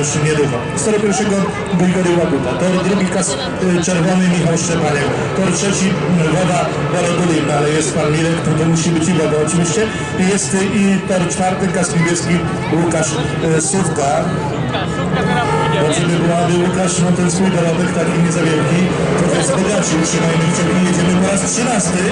Jeszcze niedługo. Z toru pierwszego Grigory Łabuta, tor drugi kas y, czerwony Michał Szczepaniak, tor trzeci y, woda Barodulin, ale jest pan Mirek, to, to musi być i woda oczywiście. Jest y, i tor czwarty kas niebieski Łukasz y, Sówka. Bo byłaby Łukasz, no ten swój dorobek taki nie za wielki, trochę wzbogacił, trzymajmy kciuki, jedziemy po raz trzynasty.